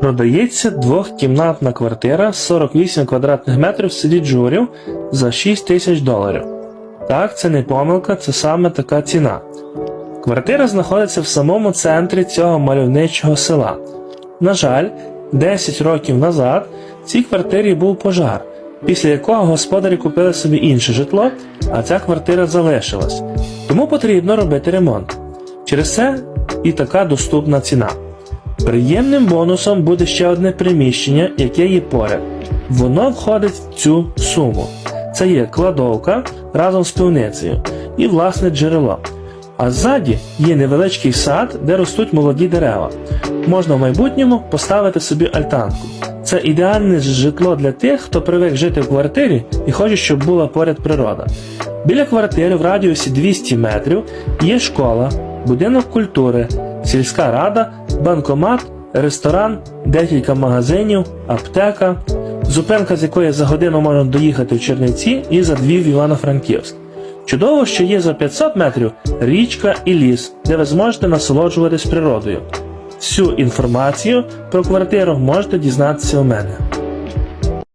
Продається двохкімнатна квартира 48 квадратних метрів в селі за 6 тисяч доларів. Так, це не помилка, це саме така ціна. Квартира знаходиться в самому центрі цього мальовничого села. На жаль, 10 років назад в цій квартирі був пожар, після якого господарі купили собі інше житло, а ця квартира залишилась. Тому потрібно робити ремонт. Через це і така доступна ціна. Приємним бонусом буде ще одне приміщення, яке є поряд. Воно входить в цю суму. Це є кладовка разом з пивницею і власне джерело. А ззаді є невеличкий сад, де ростуть молоді дерева. Можна в майбутньому поставити собі альтанку. Це ідеальне житло для тих, хто привик жити в квартирі і хоче, щоб була поряд природа. Біля квартири в радіусі 200 метрів є школа, будинок культури, сільська рада, банкомат, ресторан, декілька магазинів, аптека, зупинка з якої за годину можна доїхати в Черниці і за дві в Івано-Франківськ. Чудово, що є за 500 метрів річка і ліс, де ви зможете насолоджуватись природою. Всю інформацію про квартиру можете дізнатися у мене.